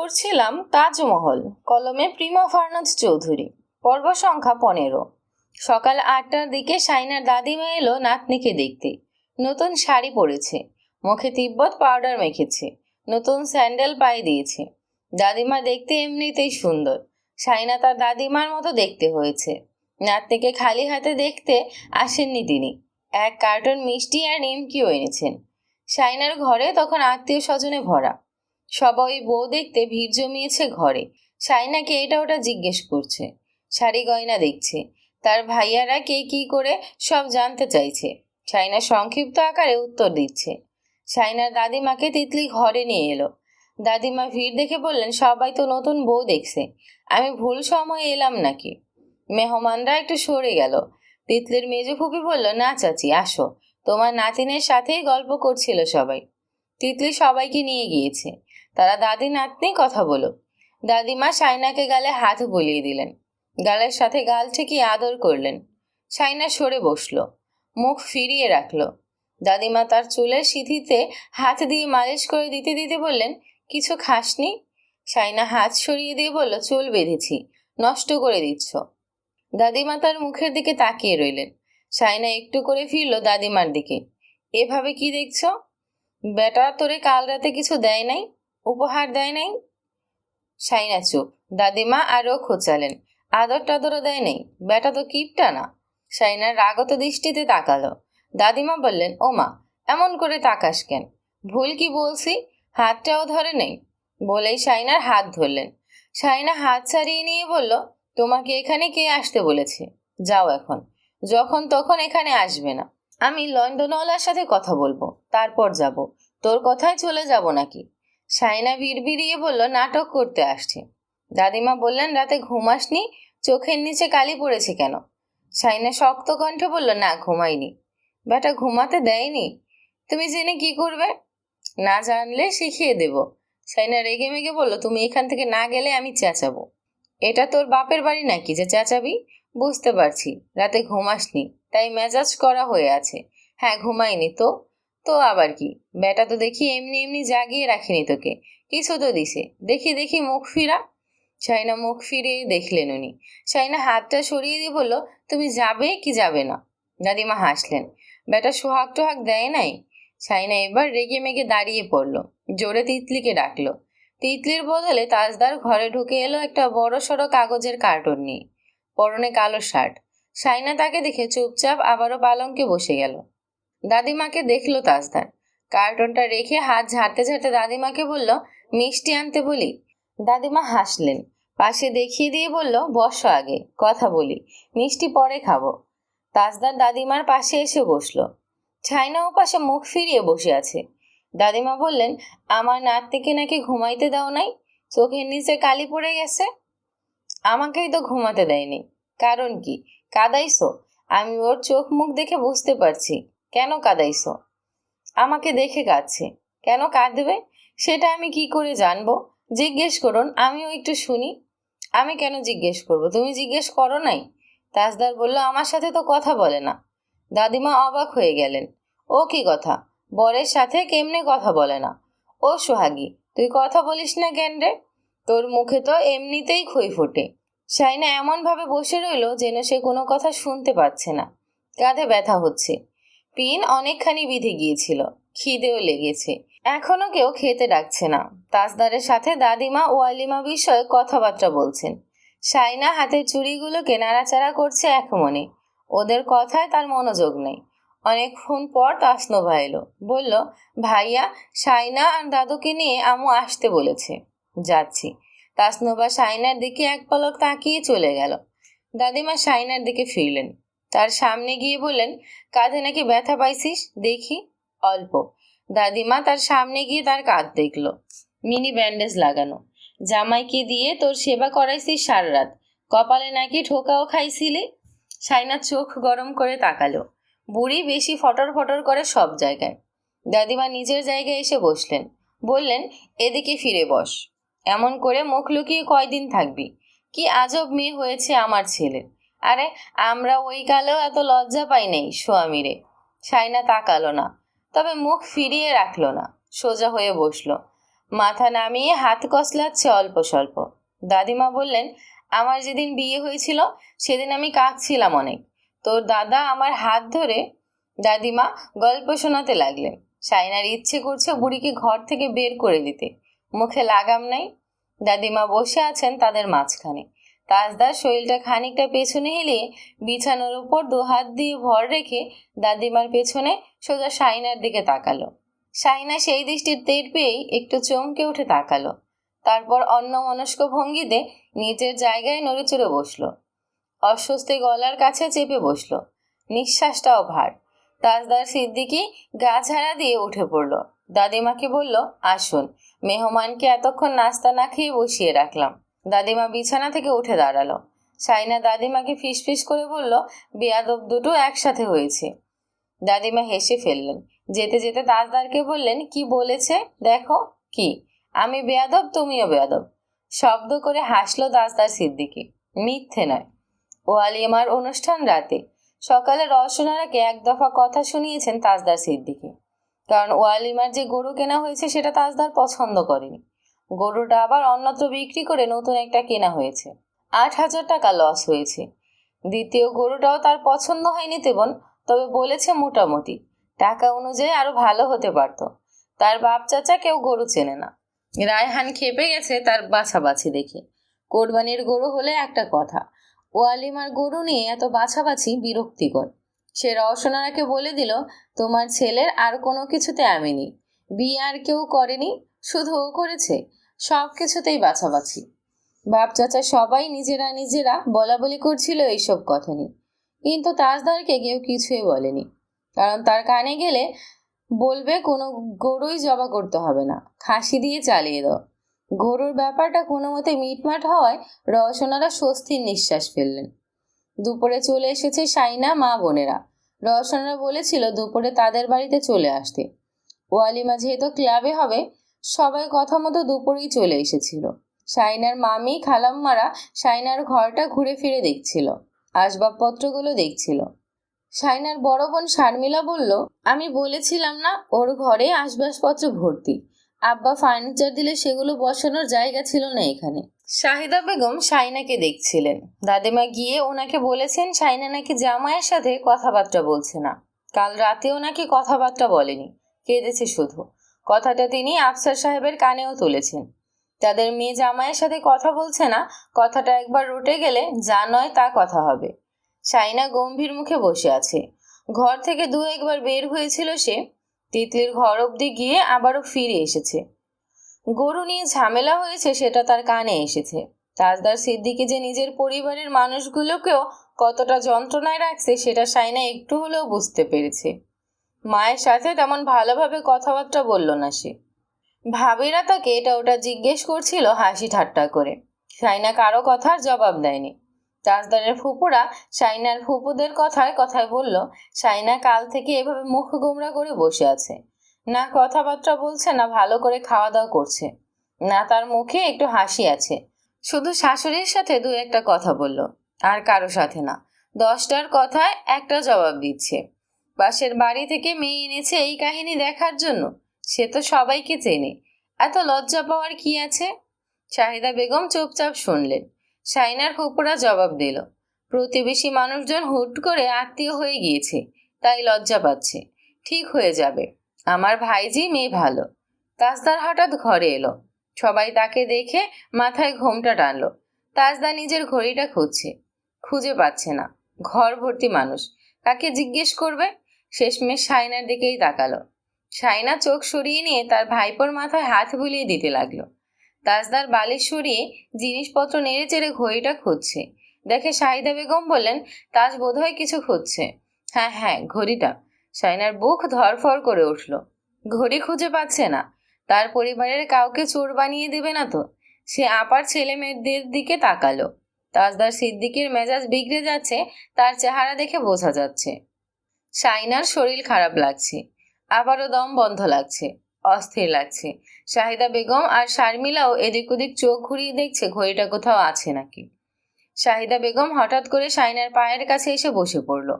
পড়ছিলাম তাজমহল, কলমে প্রিমা ফার্নাজ চৌধুরী, পর্ব সংখ্যা পনেরো। সকাল আটটার দিকে সাইনার দাদিমা এলো নাতনিকে দেখতে। নতুন শাড়ি পরেছে, মুখে তিব্বত পাউডার মেখেছে, নতুন স্যান্ডেল পায়ে দিয়েছে। দাদিমা দেখতে এমনিতেই সুন্দর সাইনা তার দাদিমার মতো দেখতে হয়েছে। নাতনিকে খালি হাতে দেখতে আসেননি তিনি। এক কার্টন মিষ্টি আর নিমকিও এনেছেন। সাইনার ঘরে তখন আত্মীয় স্বজনে ভরা। সবাই বউ দেখতে ভিড় জমিয়েছে ঘরে। সাইনাকে এটা ওটা জিজ্ঞেস করছে। শাড়ি গয়না দেখছে। তার ভাইয়ারা কে কি করে সব জানতে চাইছে। সাইনা সংক্ষিপ্ত আকারে উত্তর দিচ্ছে। সাইনার দাদিমাকে তিতলি ঘরে নিয়ে এলো। দাদিমা ভিড় দেখে বললেন, সবাই তো নতুন বউ দেখছে। আমি ভুল সময়ে এলাম নাকি? মেহমানরা একটু সরে গেল। তিতলির মেজো ফুপি বলল, না চাচি, আসো। তোমার নাতিনের সাথেই গল্প করছিল সবাই। তিতলি সবাইকে নিয়ে গিয়েছে। তারা দাদি নাতনি কথা বলো। দাদিমা সাইনাকে গালে হাত বলিয়ে দিলেন। গালের সাথে গাল ঠেকিয়ে আদর করলেন। সাইনা সরে বসল, মুখ ফিরিয়ে রাখল। দাদিমা তার চুলের সিঁথিতে হাত দিয়ে মালিশ করে দিতে দিতে বললেন, কিছু খাসনি? সাইনা হাত সরিয়ে দিয়ে বলল, চুল বেঁধেছি, নষ্ট করে দিচ্ছ। দাদিমা তার মুখের দিকে তাকিয়ে রইলেন। সাইনা একটু করে ফিরল দাদিমার দিকে। এভাবে কি দেখছ? বেটা, তোরে কাল রাতে কিছু দেয় নাই? উপহার দেয় নাই? সাইনা চুপ। দাদিমা আরও খোঁচালেন। আদর টাদরও দেয় নাই। বেটা তো কিপটা না। সাইনার রাগত দৃষ্টিতে তাকালো। দাদিমা বললেন ও মা এমন করে তাকাস কেন? ভুল কি বলছি? হাতটাও ধরে নেই। বলেই সাইনার হাত ধরলেন। সাইনা হাত ছাড়িয়ে নিয়ে বলল, তোমাকে এখানে কে আসতে বলেছে? যাও এখন। যখন তখন এখানে আসবে না। আমি লন্ডনওয়ালার সাথে কথা বলব। তারপর যাব। তোর কথায় চলে যাব নাকি? সাইনা বিড়বিড়িয়ে বলল, নাটক করতে আসছে। দাদিমা বললেন, রাতে ঘুমাসনি চোখের নিচে কালি পড়েছে কেন? সাইনা শক্ত কণ্ঠে বলল, না, ঘুমাইনি। বেটা, ঘুমাতে দেয়নি? তুমি জেনে কি করবে? না জানলে শিখিয়ে দেব। সাইনা রেগে মেগে বলল, তুমি এখান থেকে না গেলে আমি চেঁচাবো। এটা তোর বাপের বাড়ি নাকি যে চেঁচাবি? বুঝতে পারছি, রাতে ঘুমাসনি তাই মেজাজ করা হয়ে আছে। হ্যাঁ ঘুমাইনি তো। তো আবার কি? বেটা তো দেখি এমনি এমনি জাগিয়ে রাখিনি তোকে। কিছু তো দিছে? দেখি দেখি মুখ ফিরা। সাইনা মুখ ফিরে দেখলেন উনি। সাইনা হাতটা সরিয়ে দিয়ে বলল, তুমি যাবে কি যাবে না? দাদিমা হাসলেন। বেটা সোহাগ টোহাগ দেয় নাই? সাইনা এবার রেগে মেগে দাঁড়িয়ে পড়ল। জোরে তিতলিকে ডাকলো। তিতলির বদলে তাজদার ঘরে ঢুকে এলো একটা বড় সড়ো কাগজের কার্টুন নিয়ে। পরনে কালো শার্ট। সাইনা তাকে দেখে চুপচাপ আবারও পালঙ্কে বসে গেল। দাদিমাকে দেখল তাজদার। কার্টনটা রেখে হাত ঝাড়তে ঝাড়তে দাদিমাকে বলল, মিষ্টি আনতে বলি? দাদিমা হাসলেন। পাশে দেখিয়ে দিয়ে বলল, বসো আগে, কথা বলি। মিষ্টি পরে খাব। তাজদার দাদিমার পাশে এসে বসল। ছাইনা ও পাশে মুখ ফিরিয়ে বসে আছে। দাদিমা বললেন, আমার নাতনিকে নাকি ঘুমাইতে দাও নাই? চোখের নিচে কালি পড়ে গেছে? আমাকেই তো ঘুমাতে দেয়নি। কারণ কি? কাদাইছো। আমি ওর চোখ মুখ দেখে বুঝতে পারছি। কেন কাদাইছো? আমাকে দেখে কাঁদছে। কেন কাঁদবে? সেটা আমি কি করে জানব? জিজ্ঞেস করুন, আমিও একটু শুনি। আমি কেন জিজ্ঞেস করব? তুমি জিজ্ঞেস করো নাই? তাজদার বলল, আমার সাথে তো কথা বলে না। দাদিমা অবাক হয়ে গেলেন। ও কি কথা? বরের সাথে কেমনে কথা বলে না? ও সোহাগী, তুই কথা বলিস না কেন রে? তোর মুখে তো এমনিতেই খই ফোটে। সাইনা এমনভাবে বসে রইল যেন সে কোনো কথা শুনতে পাচ্ছে না। কাঁধে ব্যথা হচ্ছে। পিন অনেকখানি বিধে গিয়েছিল। খিদেও লেগেছে। এখনও কেউ খেতে ডাকছে না। তাজদারের সাথে দাদিমা ও আলিমা বিষয়ে কথাবার্তা বলছেন। সাইনা হাতের চুড়িগুলোকে নাড়াচাড়া করছে এক মনে। ওদের কথায় তার মনোযোগ নেই। অনেকক্ষণ পর তাসনোভা এলো। বলল, ভাইয়া সাইনা আর দাদুকে নিয়ে আমু আসতে বলেছে। যাচ্ছি। তাসনোভা সাইনার দিকে এক পলক তাকিয়ে চলে গেল। দাদিমা সাইনার দিকে ফিরলেন। তার সামনে গিয়ে বললেন, কাঁধে নাকি ব্যথা পাইছিস? দেখি। অল্প। দাদিমা তার সামনে গিয়ে তার কাঁধ দেখল। মিনি ব্যান্ডেজ লাগানো। জামাইকে দিয়ে, তোর সেবা করাইছিস সারা রাত। কপালে নাকি ঠোকাও খাইছিলি? সাইনা চোখ গরম করে তাকালো। বুড়ি বেশি ফটর ফটর করে সব জায়গায়। দাদিমা নিজের জায়গায় এসে বসলেন। বললেন, এদিকে ফিরে বস। এমন করে মুখ লুকিয়ে কয়দিন থাকবি? কি আজব মেয়ে হয়েছে আমার ছেলে। আরে, আমরা ওই কালেও এত লজ্জা পাই নাই স্বামীরে সাইনা তাকালো না, তবে মুখ ফিরিয়ে রাখল না, সোজা হয়ে বসল। মাথা নামিয়ে হাত কসলাচ্ছে অল্প স্বল্প। দাদিমা বললেন, আমার যেদিন বিয়ে হয়েছিল, সেদিন আমি কাঁদছিলাম অনেক। তোর দাদা আমার হাত ধরে দাদিমা গল্প শোনাতে লাগলেন। সাইনার ইচ্ছে করছে বুড়িকে ঘর থেকে বের করে দিতে। মুখে লাগাম নাই। দাদিমা বসে আছেন তাদের মাঝখানে। তাজদার শরীরটা খানিকটা পেছনে হেলে বিছানোর উপর দু হাত দিয়ে ভর রেখে দাদিমার পেছনে সোজা সাইনার দিকে তাকালো। সাইনা সেই দৃষ্টির টের পেয়েই একটু চমকে উঠে তাকালো। তারপর অন্য মনস্ক ভঙ্গিতে নিজের জায়গায় নড়েচড়ে বসল। অস্বস্তি গলার কাছে চেপে বসল। নিঃশ্বাসটাও ভার। তাজদার সিদ্দিকি গা ঝাড়া দিয়ে উঠে পড়ল। দাদিমাকে বলল, আসুন, মেহমানকে এতক্ষণ নাস্তা না খেয়ে বসিয়ে রাখলাম। দাদিমা বিছানা থেকে উঠে দাঁড়াল। সাইনা দাদিমাকে ফিসফিস করে বলল, বেয়াদব দুটো একসাথে হয়েছে। দাদিমা হেসে ফেললেন। যেতে যেতে তাজদারকে বললেন, কি বলেছে? দেখো, কি? আমি বেয়াদব, তুমিও বেয়াদব। শব্দ করে হাসলো দাসদার সিদ্দিকি। মিথ্যে নয়। ওয়ালিমার অনুষ্ঠান রাতে সকালে রসনারাকে এক দফা কথা শুনিয়েছেন তাজদার সিদ্দিকি। কারণ ওয়ালিমার যে গরু কেনা হয়েছে, সেটা তাজদার পছন্দ করেনি। গরুটা আবার অন্যত্র বিক্রি করে নতুন একটা কেনা হয়েছে। আট হাজার টাকা লস হয়েছে। দ্বিতীয় গরুটাও তার পছন্দ হয়নি তেমন, তবে বলেছে মোটামুটি। টাকা অনুযায়ী আরও ভালো হতে পারত। তার বাপ চাচা কেউ গরু চেনে না। রায়হান খেপে গেছে তার বাছাবাছি দেখে। কোরবানির গরু হলে একটা কথা ওয়ালিমার গরু নিয়ে এত বাছাবাছি বিরক্তিকর। সে রওশনারাকে বলে দিল, তোমার ছেলের আর কোনো কিছুতে আমি নেই। বিয়ে আর কেউ করেনি, শুধু ও করেছে। সব কিছুতেই বাছাবাছি। বাপ চাচা সবাই নিজেরা নিজেরা বলা বলি করছিল এইসব কথা নিয়ে। কিন্তু তাজদারকে কেউ কিছুই বলেনি। কারণ তার কানে গেলে বলবে, কোনো গরুই জবা করতে হবে না। খাসি দিয়ে চালিয়ে দাও। গরুর ব্যাপারটা কোনো মতে মিটমাট হওয়ায় রওশনারা স্বস্তির নিঃশ্বাস ফেললেন। দুপুরে চলে এসেছে সাইনা মা, বোনেরা। রওশনারা বলেছিল, দুপুরে তাদের বাড়িতে চলে আসতে। ওয়ালিমা যেহেতু ক্লাবে হবে সবাই কথা মতো দুপুরেই চলে এসেছিল। সাইনার মামি, খালাম্মারা সাইনার ঘরটা ঘুরে ফিরে দেখছিল, আসবাবপত্রগুলো দেখছিল। সাইনার বড় বোন শারমিলা বলল, আমি বলেছিলাম না ওর ঘরে আসবাবপত্র ভর্তি। আব্বা ফার্নিচার দিলে সেগুলো বসানোর জায়গা ছিল না এখানে। শাহিদা বেগম সাইনাকে দেখছিলেন। দাদিমা গিয়ে ওনাকে বলেছেন সাইনা নাকি জামাইয়ের সাথে কথাবার্তা বলছে না। কাল রাতেও নাকি কথাবার্তা বলেনি। কেঁদেছে শুধু। কথাটা তিনি আফসার সাহেবের কানেও তুলেছেন। তাদের মেয়ে জামাইয়ের সাথে কথা বলছে না, কথাটা একবার রুটে গেলে যা নয় তা কথা হবে। সাইনা গম্ভীর মুখে বসে আছে। ঘর থেকে দু একবার বের হয়েছিল সে। তিতলির ঘর অবধি গিয়ে আবারও ফিরে এসেছে। গরু নিয়ে ঝামেলা হয়েছে সেটা তার কানে এসেছে। তাজদার সিদ্দিকি যে নিজের পরিবারের মানুষগুলোকেও কতটা যন্ত্রণায় রাখছে সেটা সাইনা একটু হলেও বুঝতে পেরেছে। মায়ের সাথে তেমন ভালোভাবে কথাবার্তা বলল না সে। ভাবিরা তাকে এটা ওটা জিজ্ঞেস করছিল হাসি ঠাট্টা করে। সাইনা কারও কথার জবাব দেয়নি। তাজদারের ফুপুরা সাইনার ফুপুদের কথায় কথায় বলল, সাইনা কাল থেকে এভাবে মুখ গোমরা করে বসে আছে। না কথাবার্তা বলছে, না ভালো করে খাওয়া দাওয়া করছে। না তার মুখে একটু হাসি আছে। শুধু শাশুড়ির সাথে দু একটা কথা বলল, আর কারও সাথে না। দশটার কথায় একটা জবাব দিচ্ছে। পাশের বাড়ি থেকে মেয়ে এনেছে এই কাহিনী দেখার জন্য। সে তো সবাইকে চেনে। এত লজ্জা পাওয়ার কি আছে? শাহিদা বেগম চুপচাপ শুনলেন। সাইনার ফুপুরা জবাব দিল, প্রতিবেশী মানুষজন হুট করে আত্মীয় হয়ে গিয়েছে, তাই লজ্জা পাচ্ছে। ঠিক হয়ে যাবে। আমার ভাইজি মেয়ে ভালো। তাজদার হঠাৎ ঘরে এলো। সবাই তাকে দেখে মাথায় ঘোমটা টানলো। তাজদা নিজের ঘড়িটা খুঁজছে। খুঁজে পাচ্ছে না। ঘর ভর্তি মানুষ। কাকে জিজ্ঞেস করবে? শেষমেশ সাইনার দিকেই তাকালো। সাইনা চোখ সরিয়ে নিয়ে তার ভাইপোর মাথায় হাত বুলিয়ে দিতে লাগল। তাজদার বালিশ সরিয়ে জিনিসপত্র নেড়ে চেড়ে ঘড়িটা খুঁজছে। দেখে শাহিদা বেগম বললেন, তাজ বোধহয় কিছু খুঁজছে। হ্যাঁ হ্যাঁ ঘড়িটা। সাইনার বুক ধরফর করে উঠল। ঘড়ি খুঁজে পাচ্ছে না। তার পরিবারের কাউকে চোর বানিয়ে দেবে না তো? সে আপার ছেলে মেয়েদের দিকে তাকালো। তাজদার সিদ্দিকের মেজাজ বিগড়ে যাচ্ছে, তার চেহারা দেখে বোঝা যাচ্ছে। সাইনার শরীর খারাপ লাগছে। আবারও দম বন্ধ লাগছে, অস্থির লাগছে। শাহিদা বেগম আর শারমিলাও এদিক ওদিক চোখ ঘুরিয়ে দেখছে ঘড়িটা কোথাও আছে নাকি। শাহিদা বেগম হঠাৎ করে সাইনার পায়ের কাছে এসে বসে পড়ল।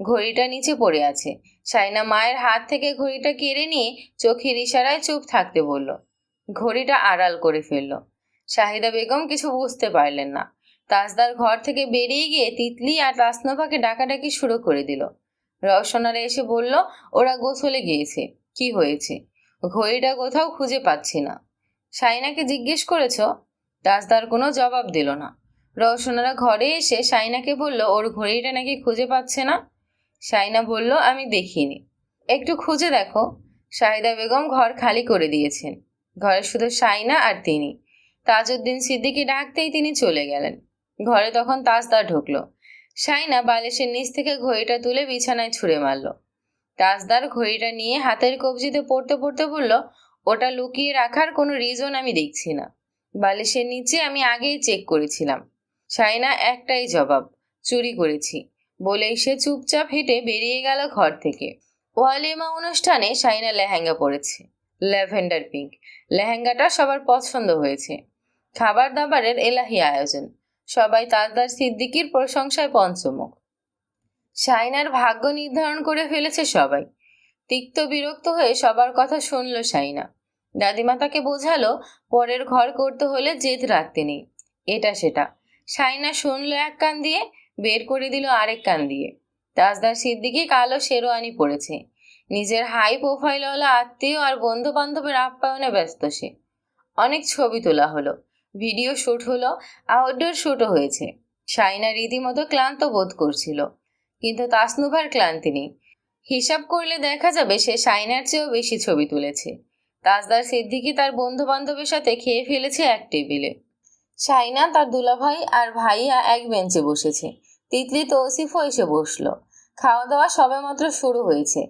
ঘড়িটা নিচে পড়ে আছে। সাইনা মায়ের হাত থেকে ঘড়িটা কেড়ে নিয়ে চোখের ইশারায় চুপ থাকতে বলল। ঘড়িটা আড়াল করে ফেলল। শাহিদা বেগম কিছু বুঝতে পারলেন না। তাজদার ঘর থেকে বেরিয়ে গিয়ে তিতলি আর তাসনভাকে ডাকাডাকি শুরু করে দিল। রওশনারা এসে বলল, ওরা গোসলে গিয়েছে। কি হয়েছে? ঘড়িটা কোথাও খুঁজে পাচ্ছি না। সাইনাকে জিজ্ঞেস করেছ? তাজদার কোনো জবাব দিল না। রওশনারা ঘরে এসে সাইনাকে বলল, ওর ঘড়িটা নাকি খুঁজে পাচ্ছে না? সাইনা বলল, আমি দেখিনি। একটু খুঁজে দেখো। শাহিদা বেগম ঘর খালি করে দিয়েছেন। ঘরে শুধু সাইনা আর তিনি। তাজউদ্দিন সিদ্দিকি ডাকতেই তিনি চলে গেলেন। ঘরে তখন তাজদার ঢুকলো। সাইনা বালিশের নিচ থেকে ঘড়িটা তুলে বিছানায় ছুঁড়ে মারল। তাজদার ঘড়িটা নিয়ে হাতের কবজিতে পড়তে পড়তে বলল, ওটা লুকিয়ে রাখার কোনো রিজন আমি দেখছি না। বালিশের নিচে আমি আগেই চেক করেছিলাম। সাইনা একটাই জবাব, চুরি করেছি। বলেই সে চুপচাপ হেঁটে বেরিয়ে গেল ঘর থেকে। ওয়ালিমা অনুষ্ঠানে সাইনা লেহেঙ্গা পরেছে, ল্যাভেন্ডার পিঙ্ক। লেহেঙ্গাটা সবার পছন্দ হয়েছে। খাবার দাবারের এলাহি আয়োজন। সবাই তাজদার সিদ্দিকির প্রশংসায় পঞ্চমুখ। সাইনার ভাগ্য নির্ধারণ করে ফেলেছে সবাই। তিক্ত বিরক্ত হয়ে সবার কথা শুনল সাইনা দাদিমা তাকে বোঝালো, পরের ঘর করতে হলে জেদ রাখতে নেই। এটা সেটা। সাইনা শুনল এক কান দিয়ে, বের করে দিল আরেক কান দিয়ে। তাজদার সিদ্দিকি কালো শেরোয়ানি পড়েছে নিজের হাই প্রোফাইলওয়ালা আত্মীয় আর বন্ধু বান্ধবের আপ্যায়নে ব্যস্ত সে। অনেক ছবি তোলা হলো। ভিডিও শ্যুট হলো আউটডোর শ্যুটও হয়েছে। সাইনা রীতিমতো ক্লান্ত বোধ করছিল, কিন্তু তাসনুভার ক্লান্তি নেই। হিসাব করলে দেখা যাবে সে সাইনার চেয়েও বেশি ছবি তুলেছে। তাজদার সিদ্দিকি তার বন্ধু বান্ধবের সাথে খেয়ে ফেলেছে এক টেবিলে। সাইনা তার দুলাভাই আর ভাইয়া এক বেঞ্চে বসেছে। তিতলি তৌসিফও এসে বসল। খাওয়া দাওয়া সবেমাত্র শুরু হয়েছে।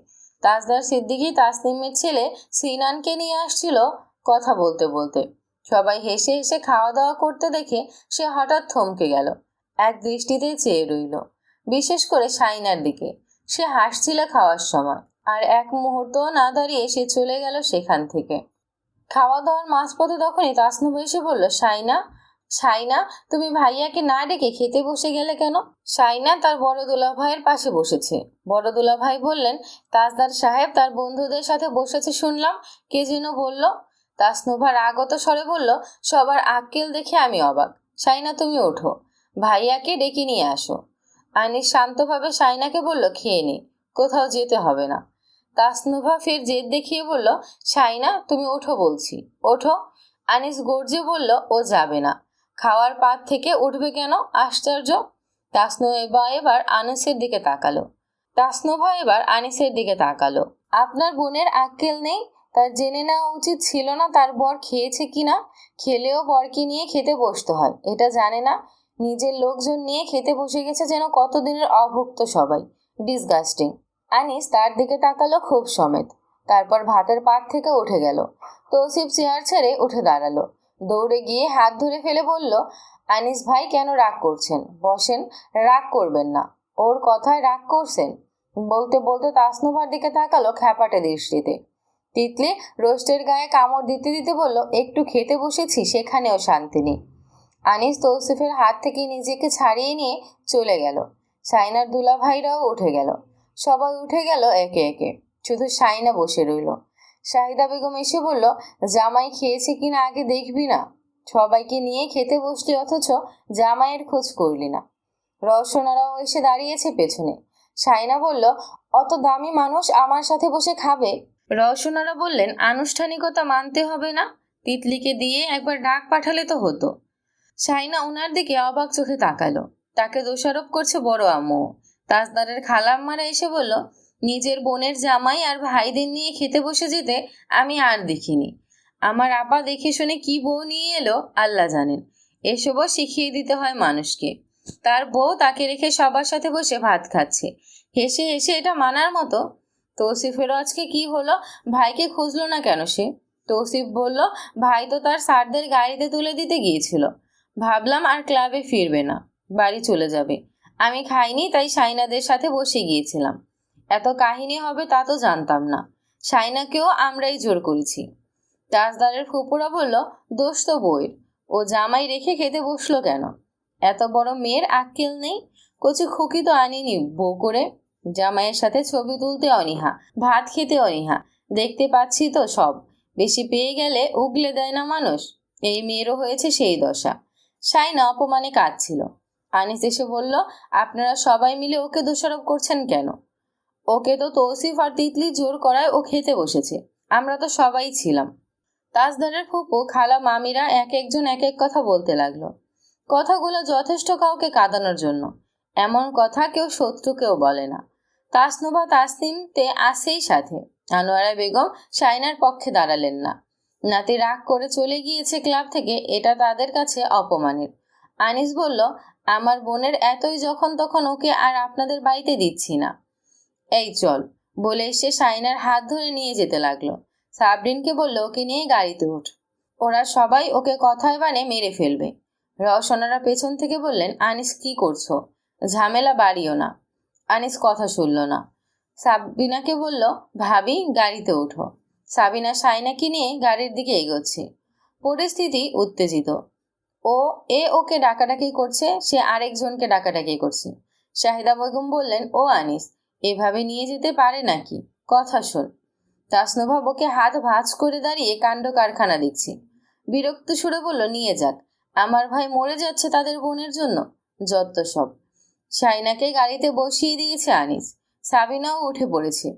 তাজদার সিদ্দিকি তাসনিমের ছেলে সিনানকে নিয়ে আসছিল কথা বলতে বলতে। সবাই হেসে হেসে খাওয়া দাওয়া করতে দেখে সে হঠাৎ থমকে গেল। এক দৃষ্টিতে চেয়ে রইল। বিশেষ করে সাইনার দিকে। সে হাসছিল খাওয়ার সময় আর এক মুহূর্ত না দাঁড়িয়ে সে চলে গেল সেখান থেকে। খাওয়া দাওয়ার মাঝপথে তখনই তাসনুব এসে বলল সাইনা সাইনা তুমি ভাইয়াকে না ডেকে খেতে বসে গেলে কেন? সাইনা তার বড় দুলা ভাইয়ের পাশে বসেছে। বড় দুলা ভাই বললেন, তাজদার সাহেব তার বন্ধুদের সাথে বসেছে, শুনলাম। কে যেন বলল তাসনুভা রাগত স্বরে বলল, সবার আক্কেল দেখে আমি অবাক। সাইনা তুমি ওঠো। ভাইয়াকে ডেকে নিয়ে আসো। আনিস শান্তভাবে সাইনাকে বলল, খেয়ে নে। কোথাও যেতে হবে না। তাসনুভা ফের জেদ দেখিয়ে বলল সাইনা তুমি ওঠো বলছি। ওঠো। আনিস গর্জে বলল, ও যাবে না। খাওয়ার পাত থেকে উঠবে কেন? আশ্চর্য! তাসনুভা এবার আনিসের দিকে তাকালো। তাসনুভা এবার আনিসের দিকে তাকালো। আপনার বোনের আক্কেল নেই? তার জেনে নেওয়া উচিত ছিল না তার বর খেয়েছে কি না। খেলেও বরকে নিয়ে খেতে বসতে হয়। এটা জানে না। নিজের লোকজন নিয়ে খেতে বসে গেছে যেন কতদিনের অভুক্ত সবাই। ডিসগাস্টিং। আনিস তার দিকে তাকালো খুব সমেত। তারপর ভাতের পাত থেকে উঠে গেল। তৌসিফ চেয়ার ছেড়ে উঠে দাঁড়াল। দৌড়ে গিয়ে হাত ধরে ফেলে বলল, আনিস ভাই কেন রাগ করছেন? বসেন, রাগ করবেন না। ওর কথায় রাগ করছেন? বলতে বলতে তাসনুভার দিকে তাকালো খ্যাপাটে দৃষ্টিতে। তিতলি রোস্টের গায়ে কামড় দিতে দিতে বলল, একটু খেতে বসেছি, সেখানেও শান্তি নেই। আনিস তৌসিফের হাত থেকে নিজেকে ছাড়িয়ে নিয়ে চলে গেল। সাইনার দুলা ভাইরাও উঠে গেল। সবাই উঠে গেল একে একে। শুধু সাইনা বসে রইল। শাহিদা বেগম এসে বলল, জামাই খেয়েছে কিনা আগে দেখবি না। সবাইকে নিয়ে খেতে বসলি অথচ জামাইয়ের খোঁজ করলি না। রসনারাও এসে দাঁড়িয়েছে পেছনে। সাইনা বলল, অত দামি মানুষ আমার সাথে বসে খাবে? রওশনারা বললেন, আনুষ্ঠানিকতা মানতে হবে না। তিতলিকে দিয়ে একবার ডাক পাঠালে তো হতো। সাইনা ওনার দিকে অবাক চোখে তাকালো। তাকে দোষারোপ করছে বড় আম্মু। তাজদারের খালাম্মারা এসে বলল, নিজের বোনের জামাই আর ভাইদের নিয়ে খেতে বসে যেতে আমি আর দেখিনি। আমার আপা দেখে শুনে কি বউ নিয়ে এলো আল্লাহ জানেন। এসবও শিখিয়ে দিতে হয় মানুষকে। তার বউ তাকে রেখে সবার সাথে বসে ভাত খাচ্ছে। হেসে হেসে এটা মানার মতো তৌসিফেরও আজকে কি হলো? ভাইকে খুঁজলো না কেন সে? তৌসিফ বলল, ভাই তো তার স্যারদের গাড়িতে তুলে দিতে গিয়েছিল। ভাবলাম আর ক্লাবে ফিরবে না, বাড়ি চলে যাবে। আমি খাইনি, তাই সাইনাদের সাথে বসে গিয়েছিলাম। এত কাহিনী হবে তা তো জানতাম না। সাইনাকেও আমরাই জোর করেছি। তাজদারের ফুপুরা বলল, দোষ তো বইয়ের। ও জামাই রেখে খেতে বসল কেন? এত বড় মেয়ের আক্কেল নেই? কচি খুকি তো আনিনি বউ করে। জামাইয়ের সাথে ছবি তুলতে অনীহা, ভাত খেতে অনীহা, দেখতে পাচ্ছি তো সব। বেশি পেয়ে গেলে উগলে দেয় না মানুষ। এই মেয়েরও হয়েছে সেই দশা। সাইনা অপমানে কাঁদছিল। আনিস এসে বলল, আপনারা সবাই মিলে ওকে দোষারোপ করছেন কেন? ওকে তো তৌসিফ আর তিতলি জোর করায় ও খেতে বসেছে। আমরা তো সবাই ছিলাম। তাজদারের ফুপু, খালা মামিরা এক একজন এক এক কথা বলতে লাগল। কথাগুলো যথেষ্ট কাউকে কাঁদানোর জন্য। এমন কথা কেউ শত্রুকেও বলে না। তাসনুবা তাসনিমতে আসেই সাথে। আনোয়ারা বেগম সাইনার পক্ষে দাঁড়ালেন না। নাতি রাগ করে চলে গিয়েছে ক্লাব থেকে, এটা তাদের কাছে অপমানের। আনিস বলল, আমার বোনের এতই যখন তখন ওকে আর আপনাদের বাড়িতে দিচ্ছি না। এই চল। বলে এসে সাইনার হাত ধরে নিয়ে যেতে লাগল। সাবরিনকে বলল, ওকে নিয়ে গাড়িতে উঠ ওরা সবাই ওকে কথায় বানে মেরে ফেলবে। রওশনারা পেছন থেকে বললেন, আনিস, কি করছ? ঝামেলা বাড়িও না। আনিস কথা শুনল না। সাবিনাকে বলল, ভাবি, গাড়িতে ওঠো। সাবিনা সাইনাকে নিয়ে গাড়ির দিকে এগোচ্ছে। পরিস্থিতি উত্তেজিত। ও, এ ওকে ডাকাডাকি করছে, সে আরেকজনকে ডাকাডাকি করছে। শাহিদা বেগম বললেন, ও আনিস, এভাবে নিয়ে যেতে পারে নাকি? কথা শোন তাসনুভাব ওকে হাত ভাঁজ করে দাঁড়িয়ে কাণ্ড কারখানা দেখছি। বিরক্ত সুরে বলল, নিয়ে যাক। আমার ভাই মরে যাচ্ছে তাদের বোনের জন্য। যত সব। সাইনাকে গাড়িতে বসিয়ে দিয়েছে আনিস। সাবিনাও উঠে পড়েছে।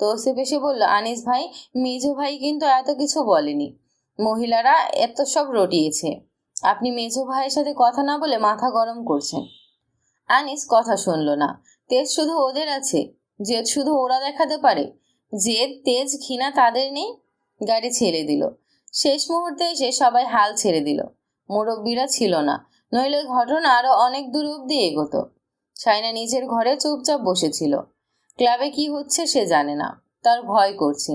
তৌসিফ এসে বলল, আনিস ভাই, মেজো ভাই কিন্তু এত কিছু বলেনি। মহিলারা এত সব রটিয়েছে। আপনি মেজো ভাইয়ের সাথে কথা না বলে মাথা গরম করছেন। আনিস কথা শুনল না। তেজ শুধু ওদের আছে। জেদ শুধু ওরা দেখাতে পারে। জেদ, তেজ, ঘৃণা তাদের নেই। গাড়ি ছেড়ে দিল। শেষ মুহূর্তে এসে সবাই হাল ছেড়ে দিল। মুরব্বীরা ছিল না। নইলে ঘটনা আরও অনেক দূর অব্দি এগোতো। সাইনা নিজের ঘরে চুপচাপ বসেছিল। ক্লাবে কি হচ্ছে সে জানে না। তার ভয় করছে।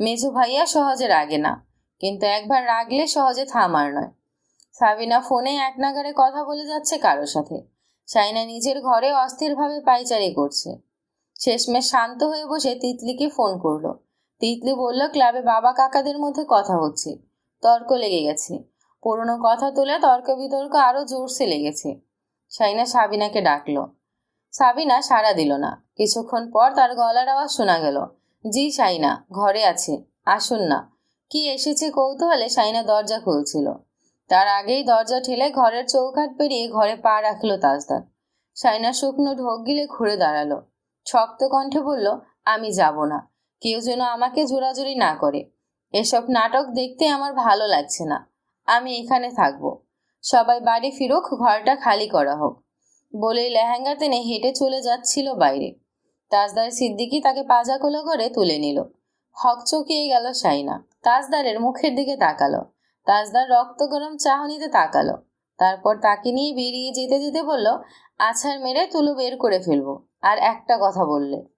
মেজো ভাইয়া সহজে রাগে না, কিন্তু একবার রাগলে সহজে থামার নয়। সাবিনা ফোনে এক নাগারে কথা বলে যাচ্ছে কারোর সাথে। সাইনা নিজের ঘরে অস্থিরভাবে পাইচারি করছে। শেষমেশ শান্ত হয়ে বসে তিতলিকে ফোন করল। তিতলি বলল, ক্লাবে বাবা কাকাদের মধ্যে কথা হচ্ছে। তর্ক লেগে গেছে। পুরনো কথা তুলে তর্ক বিতর্ক আরও জোরসে লেগেছে। সাইনা সাবিনাকে ডাকলো। সাবিনা সাড়া দিল না। কিছুক্ষণ পর তার গলার আওয়াজ শোনা গেল। জি সাইনা ঘরে আছে। আসুন না। কি এসেছে কৌতূহলে সাইনা দরজা খুলছিল। তার আগেই দরজা ঠেলে ঘরের চৌকাঠ পেরিয়ে ঘরে পা রাখল তাজদার। সাইনা শুকনো ঢোক গিলে ঘুরে দাঁড়াল। শক্ত কণ্ঠে বলল, আমি যাব না। কেউ যেন আমাকে জোরাজুরি না করে। এসব নাটক দেখতে আমার ভালো লাগছে না। আমি এখানে থাকব। সবাই বাড়ি ফিরুক, ঘরটা খালি করা হোক। বলেই লেহেঙ্গা টেনে হেঁটে চলে যাচ্ছিল বাইরে। তাজদার সিদ্দিকি তাকে পাজা পাজাকোলো করে তুলে নিল। হক চকিয়ে গেল সাইনা তাজদারের মুখের দিকে তাকালো। তাজদার রক্ত গরম চাহনিতে তাকালো। তারপর তাকে নিয়ে বেরিয়ে যেতে যেতে বলল, আছাড় মেরে তুলো বের করে ফেলব। আর একটা কথা বললে।